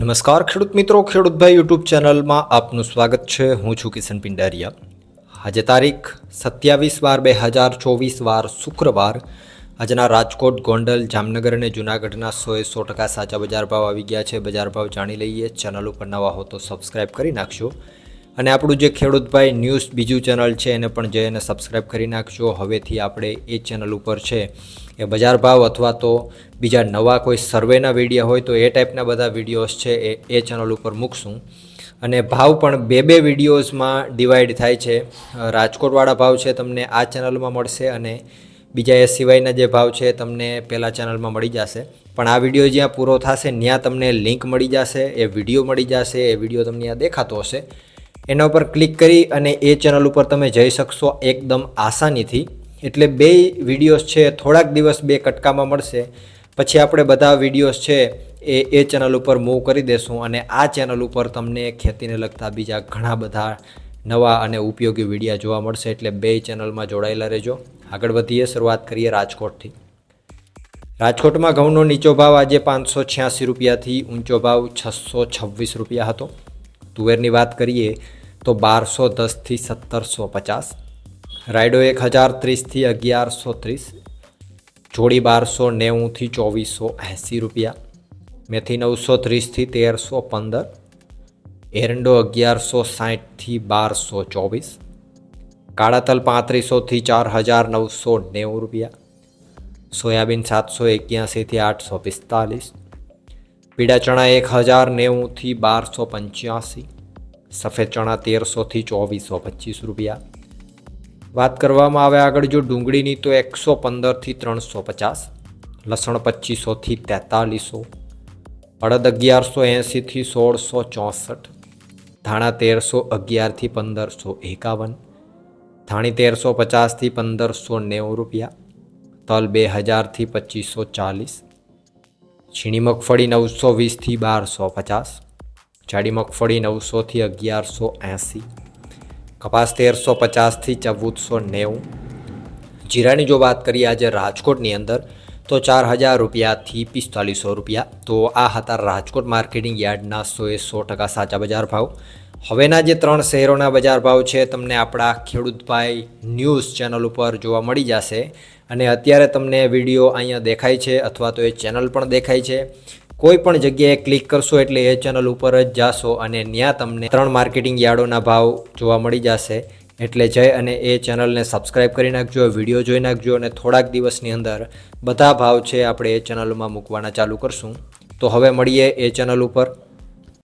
નમસ્કાર ખેડૂત મિત્રો ખેડૂતભાઈ યુટ્યુબ ચેનલમાં આપનું સ્વાગત છે. હું છું કિશન પિંડારિયા. આજે તારીખ સત્યાવીસ બાર બે હજાર ચોવીસ, વાર શુક્રવાર. આજના રાજકોટ, ગોંડલ, જામનગર અને જૂનાગઢના સોએ સો ટકા સાચા બજાર ભાવ આવી ગયા છે. બજાર ભાવ જાણી લઈએ. ચેનલ ઉપર નવા હો તો સબસ્ક્રાઈબ કરી નાખશો અને આપણું જે ખેડૂતભાઈ ન્યૂઝ બીજું ચેનલ છે, એને પણ જઈને સબસ્ક્રાઈબ કરી નાખજો. હવેથી આપણે એ ચેનલ ઉપર છે. એ બજાર ભાવ અથવા તો બીજા નવા કોઈ સર્વેના વીડિયો હોય તો એ ટાઈપના બધા વિડીયોઝ છે એ એ ચેનલ ઉપર મૂકશું. અને ભાવ પણ બે બે વિડીયોઝમાં ડિવાઈડ થાય છે. રાજકોટવાળા ભાવ છે તમને આ ચેનલમાં મળશે અને બીજા એ સિવાયના જે ભાવ છે તમને પહેલાં ચેનલમાં મળી જશે. પણ આ વીડિયો જ્યાં પૂરો થશે, ત્યાં તમને લિંક મળી જશે, એ વીડિયો મળી જશે, એ વીડિયો તમને ત્યાં દેખાતો હશે. એના ઉપર ક્લિક કરી અને એ ચેનલ ઉપર તમે જઈ શકશો એકદમ આસાનીથી. એટલે બે વિડીયોઝ છે, થોડાક દિવસ બે કટકામાં મળશે. પછી આપણે બધા વિડીયોઝ છે એ એ ચેનલ ઉપર મૂવ કરી દેશું અને આ ચેનલ ઉપર તમને ખેતીને લગતા બીજા ઘણા બધા નવા અને ઉપયોગી વિડીયા જોવા મળશે. એટલે બે ચેનલમાં જોડાયેલા રહેજો. આગળ વધીએ, શરૂઆત કરીએ રાજકોટથી. રાજકોટમાં ઘઉંનો નીચો ભાવ આજે પાંચસો છ્યાસી રૂપિયાથી ઊંચો ભાવ છસો છવ્વીસ રૂપિયા હતો. તુવેરની વાત કરીએ તો બારસો દસથી સત્તરસો પચાસ. રાયડો એક હજાર ત્રીસથી અગિયારસો ત્રીસ, જોડી બારસો નેવુંથી ચોવીસો એંસી રૂપિયા, મેથી નવસો ત્રીસથી તેરસો પંદર, એરંડો અગિયારસો સાઠથી બારસો ચોવીસ કાળા તલ પાંત્રીસોથી ચાર હજાર નવસો નેવું રૂપિયા, સોયાબીન સાતસો એક્યાસીથી આઠસો પિસ્તાલીસ, પીળા ચણા એક હજાર નેવુંથી બારસો પંચ્યાસી, સફેદ ચણા તેરસોથી ચોવીસો પચીસ રૂપિયા વાત કરવામાં આવે આગળ, જો ડુંગળીની તો એકસો પંદરથી ત્રણસો પચાસ, લસણ પચીસોથી તેતાલીસો, અડદ અગિયારસો એંસીથી સોળસો ચોસઠ, ધાણા તેરસો અગિયારથી પંદરસો એકાવન, ધાણી તેરસો પચાસથી પંદરસો નેવું રૂપિયા, તલ બે હજારથી પચીસો ચાલીસ, છીણી મગફળી નવસો વીસથી બારસો પચાસ, જાડી મગફળી નવસોથી અગિયારસો એંસી કપાસ તેરસો પચાસથી ચૌદસો નેવું. જીરાની જો વાત કરીએ આજે રાજકોટની અંદર, તો ચાર હજાર રૂપિયાથી પિસ્તાલીસો રૂપિયા. તો આ હતા રાજકોટ માર્કેટિંગ યાર્ડના સોએ સો ટકા સાચા બજાર ભાવ. હવેના જે ત્રણ શહેરોના બજાર ભાવ છે, તમને આપણા ખેડૂતભાઈ ન્યૂઝ ચેનલ ઉપર જોવા મળી જશે. અને અત્યારે તમને વીડિયો અહીંયા દેખાય છે, અથવા તો એ ચેનલ પણ દેખાય છે. કોઈ પણ જગ્યાએ ક્લિક કરશો એટલે એ ચેનલ ઉપર જ જાશો અને ત્યાં તમને ત્રણ માર્કેટિંગ યાર્ડોના ભાવ જોવા મળી જશે. એટલે જઈ અને એ ચેનલને સબસ્ક્રાઇબ કરી નાખજો વીડિયો જોઈ નાખજો અને થોડાક દિવસની અંદર બધા ભાવ છે આપણે એ ચેનલમાં મૂકવાના ચાલુ કરશું. તો હવે મળીએ એ ચેનલ ઉપર.